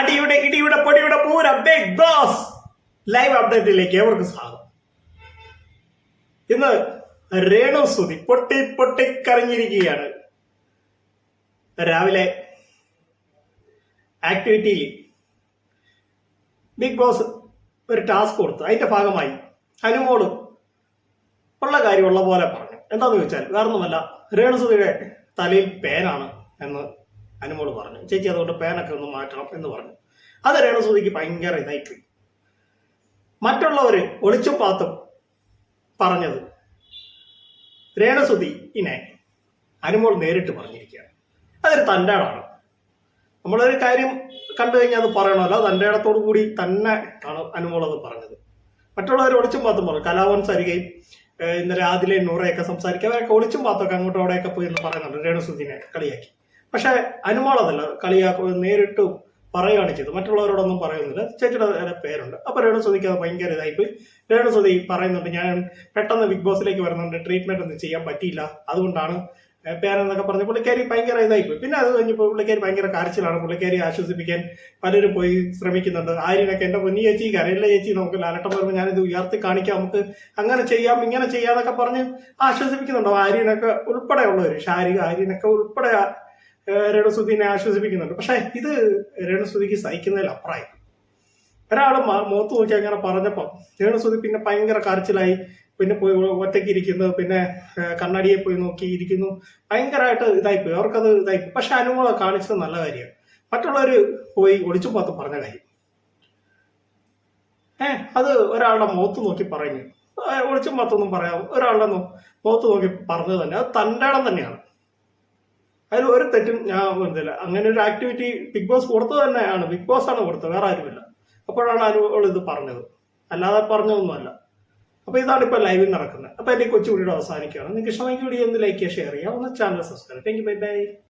അടിയുടെ ഇടിയുടെ പൊടിയുടെ പൂര ബിഗ് ബോസ് ലൈവ് അപ്ഡേറ്റിലേക്ക് ഏവർക്കും സ്വാഗതം. ഇന്ന് രേണു സുതി പൊട്ടി പൊട്ടി കറിഞ്ഞിരിക്കുകയാണ് രാവിലെ ആക്ടിവിറ്റിയിൽ ബിഗ് ബോസ് ഒരു ടാസ്ക് കൊടുത്തു. അതിന്റെ ഭാഗമായി അനുമോൾ ഉള്ള കാര്യമുള്ള പോലെ പറഞ്ഞു. എന്താന്ന് ചോദിച്ചാൽ വേറൊന്നുമല്ല രേണുസുതിയുടെ തലയിൽ പേനാണ് എന്ന് അനുമോൾ പറഞ്ഞു. ചേച്ചി അതുകൊണ്ട് പേനൊക്കെ ഒന്ന് മാറ്റണം എന്ന് പറഞ്ഞു. അത് രേണുസുതിക്ക് ഭയങ്കര ഇതായിട്ട് മറ്റുള്ളവര് ഒളിച്ചു പാത്തും പറഞ്ഞത് രേണസുതി ഇനെ അനുമോൾ നേരിട്ട് പറഞ്ഞിരിക്കുകയാണ്. അതൊരു തന്റെടാണ് നമ്മളൊരു കാര്യം കണ്ടു കഴിഞ്ഞാൽ അത് പറയണമല്ലോ. തന്റെ ഇടത്തോടു കൂടി തന്നെ ആണ് അനുമോൾ അത് പറഞ്ഞത്. മറ്റുള്ളവർ ഒളിച്ചും പാത്തും പറഞ്ഞു. കലാവൻ സരികയും ഇന്നലെ ആദിലെ നൂറയൊക്കെ സംസാരിക്കുക അവരൊക്കെ ഒളിച്ചും പാത്തൊക്കെ അങ്ങോട്ടും അവിടെയൊക്കെ പോയി എന്ന് പറയുന്നുണ്ട് രേണുസുദ്ദീനെ കളിയാക്കി. പക്ഷെ അനുമോൾ അതല്ല നേരിട്ട് പറയുകയാണ് ചെയ്തത്. മറ്റുള്ളവരോടൊന്നും പറയുന്നില്ല. ചേച്ചിയുടെ പേരുണ്ട്. അപ്പൊ രേണുസുതിക്ക് അത് ഭയങ്കര ഇതായിപ്പോയി. രേണുസുതി പറയുന്നുണ്ട് ഞാൻ പെട്ടെന്ന് ബിഗ് ബോസിലേക്ക് വരുന്നുണ്ട്. ട്രീറ്റ്മെന്റ് ഒന്നും ചെയ്യാൻ പറ്റിയില്ല. അതുകൊണ്ടാണ് പേരെന്നൊക്കെ പറഞ്ഞ് പുള്ളിക്കാരി ഭയങ്കര ഇതായിപ്പോയി. പിന്നെ അത് കഴിഞ്ഞപ്പോൾ പുള്ളിക്കാരി ഭയങ്കര കരച്ചിലാണ്. പുള്ളിക്കാരി ആശ്വസിപ്പിക്കാൻ പലരും പോയി ശ്രമിക്കുന്നുണ്ട്. ആര്യനൊക്കെ എന്റെ പൊന്നി ചേച്ചി കരയില്ല ചേച്ചി നമുക്ക് ലാലട്ടം വരുമ്പോൾ ഞാനിത് ഉയർത്തി കാണിക്കാം. നമുക്ക് അങ്ങനെ ചെയ്യാം ഇങ്ങനെ ചെയ്യാന്നൊക്കെ പറഞ്ഞ് ആശ്വസിപ്പിക്കുന്നുണ്ടോ. ആര്യനൊക്കെ ഉൾപ്പെടെയുള്ളവർ ഷാരിക ആര്യനൊക്കെ ഉൾപ്പെടെ ഏഹ് രേണുസുദ്ദീനെ ആശ്വസിപ്പിക്കുന്നുണ്ട്. പക്ഷെ ഇത് രേണുസുദ്ദിക്ക് സഹിക്കുന്നതിൽ അപ്രായം ഒരാൾ മുഖത്ത് നോക്കി അങ്ങനെ പറഞ്ഞപ്പോൾ രേണുസുദ്ദി പിന്നെ ഭയങ്കര കരച്ചിലായി. പിന്നെ പോയി ഒറ്റയ്ക്ക് ഇരിക്കുന്നു. പിന്നെ കണ്ണാടിയെ പോയി നോക്കി ഇരിക്കുന്നു. ഭയങ്കരമായിട്ട് ഇതായിപ്പോയി. അവർക്കത് ഇതായിപ്പോയി. പക്ഷെ അനുമോളെ കാണിച്ചത് നല്ല കാര്യമാണ്. മറ്റുള്ളവർ പോയി ഒളിച്ചു പോത്ത് പറഞ്ഞ കാര്യം. ഏ അത് ഒരാളുടെ മുഖത്ത് നോക്കി പറഞ്ഞു ഒളിച്ചും പത്തൊന്നും പറയാം. ഒരാളുടെ മുഖത്ത് നോക്കി പറഞ്ഞത് തന്നെ. അത് തന്റെ ഇടം തന്നെയാണ്. അതിൽ ഒരു തെറ്റും ഞാൻ വരുന്നില്ല അങ്ങനെ ഒരു ആക്ടിവിറ്റി ബിഗ് ബോസ് കൊടുത്തത് തന്നെയാണ്. ബിഗ് ബോസ് ആണ് കൊടുത്തത് വേറെ ആരുമില്ല. അപ്പോഴാണ് അനുഭവം ഇത് പറഞ്ഞത്. അല്ലാതെ പറഞ്ഞതൊന്നുമല്ല. അപ്പൊ ഇതാണ് ഇപ്പൊ ലൈവിൽ നടക്കുന്നത്. അപ്പൊ എന്റെ കൊച്ചു വീഡിയോ അവസാനിക്കുകയാണ്. നിങ്ങൾക്ക് ഇഷ്ടമെങ്കിൽ വീഡിയോ ഒന്ന് ലൈക്ക് ചെയ്യുക ഷെയർ ചെയ്യുക ഒന്ന് channel subscribe thank you bye bye